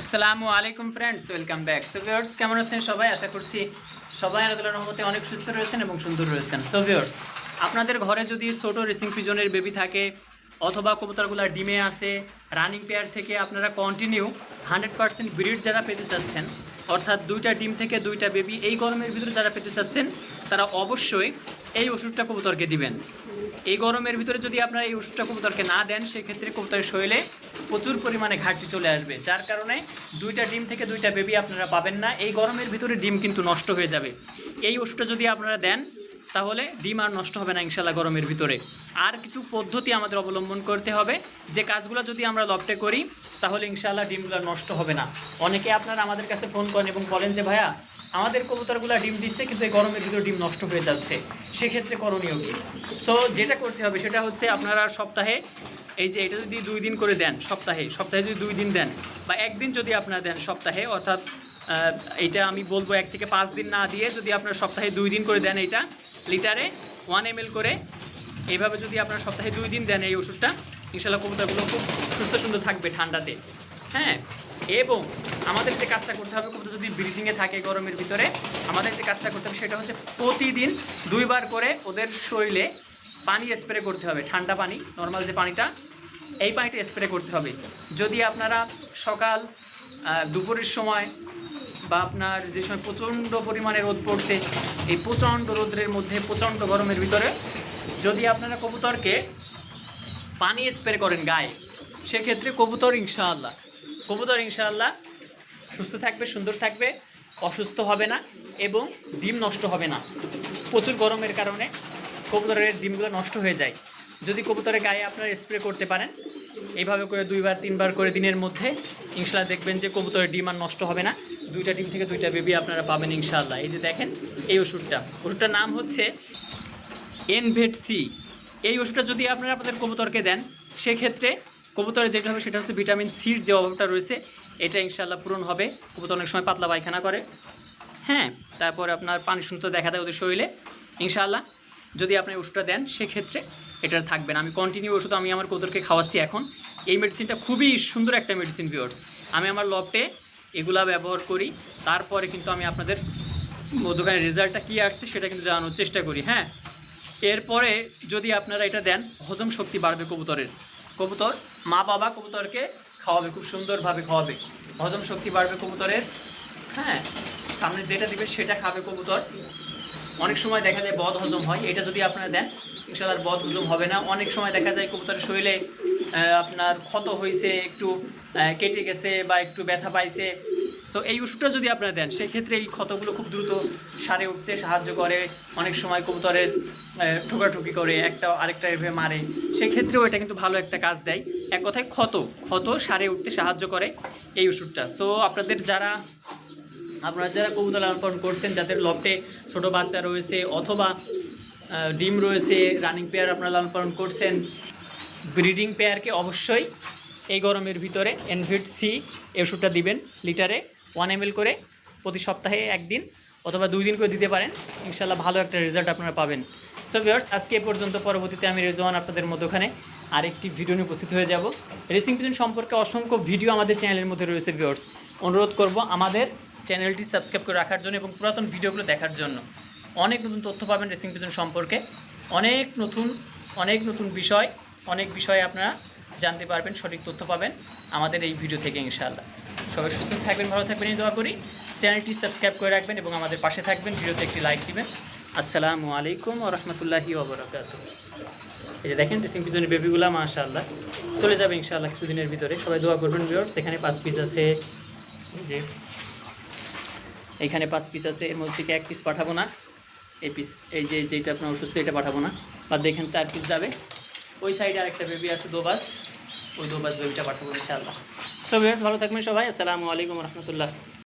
আসসালামু আলাইকুম friends welcome back so viewers কেমন আছেন সবাই? আশা করছি সবাই আল্লাহর রহমতে অনেক সুস্থ রয়েছেন এবং সুন্দর রয়েছেন। সো ভিউয়ার্স আপনাদের ঘরে যদি ছোট রেসিং পিজনের বেবি থাকে অথবা কবুতরগুলো ডিমে আছে রানিং পেয়ার থেকে আপনারা কন্টিনিউ হান্ড্রেড পার্সেন্ট ব্রিড যারা পেতে চাচ্ছেন, অর্থাৎ দুইটা ডিম থেকে দুইটা বেবি এই গরমের ভিতরে যারা পেতে চাচ্ছেন, তারা অবশ্যই এই ওষুধটা কবুতরকে দিবেন। এই গরমের ভিতরে যদি আপনারা এই ওষুধটা কবুতরকে না দেন, সেক্ষেত্রে কবুতরের শরীরে প্রচুর পরিমাণে ঘাটতি চলে আসবে, যার কারণে দুইটা ডিম থেকে দুইটা বেবি আপনারা পাবেন না। এই গরমের ভিতরে ডিম কিন্তু নষ্ট হয়ে যাবে। এই ওষুধটা যদি আপনারা দেন, তাহলে ডিম আর নষ্ট হবে না ইনশাল্লাহ গরমের ভিতরে। আর কিছু পদ্ধতি আমাদের অবলম্বন করতে হবে। যে কাজগুলো যদি আমরা লফটে করি, তাহলে ইনশাল্লাহ ডিমগুলো নষ্ট হবে না। অনেকে আপনারা আমাদের কাছে ফোন করেন এবং বলেন যে, ভাইয়া আমাদের কবুতরগুলো ডিম দিচ্ছে, কিন্তু এই গরমের ভিতরে ডিম নষ্ট হয়ে যাচ্ছে। সেক্ষেত্রে করণীয় কি? সো যেটা করতে হবে, সেটা হচ্ছে আপনারা সপ্তাহে, এই যে এটা যদি দুই দিন করে দেন, সপ্তাহে সপ্তাহে যদি দুই দিন দেন, বা একদিন যদি আপনারা দেন সপ্তাহে, অর্থাৎ এইটা আমি বলব এক থেকে পাঁচ দিন না দিয়ে যদি আপনারা সপ্তাহে দুই দিন করে দেন এইটা লিটারে ওয়ান এম করে এইভাবে যদি আপনারা সপ্তাহে দুই দিন দেন এই ওষুধটা ইনশাল্লাহ কবুতরগুলো খুব সুস্থ সুন্দর থাকবে ঠান্ডাতে। হ্যাঁ? এবং আমাদের যে কাজটা করতে হবে, কবুতর যদি ব্রিদিংয়ে থাকে গরমের ভিতরে, আমাদের যে কাজটা করতে হবে সেটা হচ্ছে প্রতিদিন দুইবার করে ওদের শরীরে পানি স্প্রে করতে হবে, ঠান্ডা পানি নর্মাল যে পানিটা, এই পানিটা স্প্রে করতে হবে। যদি আপনারা সকাল দুপুরের সময় বা আপনার যে সময় প্রচণ্ড পরিমাণে রোদ পড়ছে, এই প্রচণ্ড রোদের মধ্যে, প্রচণ্ড গরমের ভিতরে যদি আপনারা কবুতরকে পানি স্প্রে করেন গায়ে, সেক্ষেত্রে কবুতর ইনশাআল্লাহ কবুতর ইনশাআল্লাহ সুস্থ থাকবে, সুন্দর থাকবে, অসুস্থ হবে না এবং ডিম নষ্ট হবে না। প্রচুর গরমের কারণে কবুতরের ডিমগুলো নষ্ট হয়ে যায়। যদি কবুতরের গায়ে আপনারা স্প্রে করতে পারেন, এইভাবে করে দুইবার, তিনবার করে দিনের মধ্যে ইনশাল্লাহ দেখবেন যে কবুতরের ডিম আর নষ্ট হবে না। দুইটা ডিম থেকে দুইটা বেবি আপনারা পাবেন ইনশাআল্লাহ। এই যে দেখেন, এই ওষুধটা। ওষুধটার নাম হচ্ছে এনভেট সি এই ওষুধটা যদি আপনারা আপনাদের কবুতরকে দেন, সেক্ষেত্রে কবুতরের যেটা হবে সেটা হচ্ছে ভিটামিন সির যে অভাবটা রয়েছে, এটা ইনশাল্লাহ পূরণ হবে। কবুতর অনেক সময় পাতলা পায়খানা করে। হ্যাঁ তারপরে আপনার পানি শূন্য দেখা দেয় ওদের শরীরে। ইনশাআল্লাহ যদি আপনি ওষুধটা দেন, সেক্ষেত্রে এটা থাকবে না। আমি কন্টিনিউ ওষুধ আমি আমার কবুতরকে খাওয়াচ্ছি এখন। এই মেডিসিনটা খুবই সুন্দর একটা মেডিসিন ভিওর্স আমি আমার লফটে এগুলা ব্যবহার করি। তারপরে কিন্তু আমি আপনাদের দোকানের রেজাল্টটা কী আসছে সেটা কিন্তু জানানোর চেষ্টা করি। হ্যাঁ এরপরে যদি আপনারা এটা দেন, হজম শক্তি বাড়বে কবুতরের। কবুতর মা বাবা কবুতরকে খাওয়াবে, খুব সুন্দরভাবে খাওয়াবে। হজম শক্তি বাড়বে কবুতরের। হ্যাঁ সামনে যেটা দিবে সেটা খাবে কবুতর। অনেক সময় দেখা যায় বদ হজম হয়, এটা যদি আপনারা দেন ইনশাল্লাহ বদ হজম হবে না। অনেক সময় দেখা যায় কবুতরের শরীরে আপনার ক্ষত হয়েছে একটু কেটে গেছে বা একটু ব্যথা পাইছে সো এই ওষুধটা যদি আপনারা দেন, সেক্ষেত্রে এই ক্ষতগুলো খুব দ্রুত সারে উঠতে সাহায্য করে। অনেক সময় কবুতরের ঠোকাঠুকি করে, একটা, আরেকটা এভাবে মারে। সেক্ষেত্রেও এটা কিন্তু ভালো একটা কাজ দেয়। এক কথায় ক্ষত ক্ষত সারে উঠতে সাহায্য করে এই ওষুধটা। সো আপনাদের যারা, আপনারা যারা কবুতর লালন পালন করছেন, যাদের লফটে ছোট বাচ্চা রয়েছে অথবা ডিম রয়েছে রানিং পেয়ার আপনারা লালন পালন করছেন ব্রিডিং পেয়ারকে অবশ্যই এই গরমের ভিতরে এনভিট সি এই ওষুধটা দিবেন, লিটারে। ওয়ান এম করে প্রতি সপ্তাহে একদিন অথবা দুই দিন করে দিতে পারেন। ইনশাল্লাহ ভালো একটা রেজাল্ট আপনারা পাবেন। সো ভিউয়ার্স আজকে এ পর্যন্ত, পরবর্তীতে আমি রেজওয়ান আপনাদের মধ্যখানে আরেকটি ভিডিও নিয়ে উপস্থিত হয়ে যাব। রেসিং পিজন সম্পর্কে অসংখ্য ভিডিও আমাদের চ্যানেলের মধ্যে রয়েছে ভিউয়ার্স অনুরোধ করব আমাদের চ্যানেলটি সাবস্ক্রাইব করে রাখার জন্য এবং পুরাতন ভিডিওগুলো দেখার জন্য। অনেক নতুন তথ্য পাবেন রেসিং পিজন সম্পর্কে। অনেক নতুন অনেক নতুন বিষয়, অনেক বিষয়ে আপনারা জানতে পারবেন, সঠিক তথ্য পাবেন আমাদের এই ভিডিও থেকে, ইনশাআল্লাহ। সবাই সুস্থ থাকবেন, ভালো থাকবেন, এই দোয়া করি। চ্যানেলটি সাবস্ক্রাইব করে রাখবেন এবং আমাদের পাশে থাকবেন, ভিডিওতে একটি লাইক দিবেন। আসসালামু আলাইকুম রহমতুল্লাহি ওবরাকাত এই যে দেখেন রেসিং পিজনের বেবিগুলা মাশাআল্লাহ। চলে যাবে ইনশাআল্লাহ কিছুদিনের ভিতরে। সবাই দোয়া করবেন ভিউয়ার্স এখানে পাঁচ পিস আছে। যে, এখানে পাঁচ পিস আছে, এর মধ্যে থেকে এক পিস পাঠাবো না। এই পিস এই যে যেটা আপনার অসুস্থ, এটা পাঠাবো না। বা দেখেন চার পিস যাবে। ওই সাইডে আরেকটা বেবি আছে, দোবাস। ওই দোবাস বেবিটা পাঠাবো ইনশাআল্লাহ। সো ভিউয়ার্স ভালো থাকবেন সবাই। আসসালামু আলাইকুম রহমতুল্লাহ।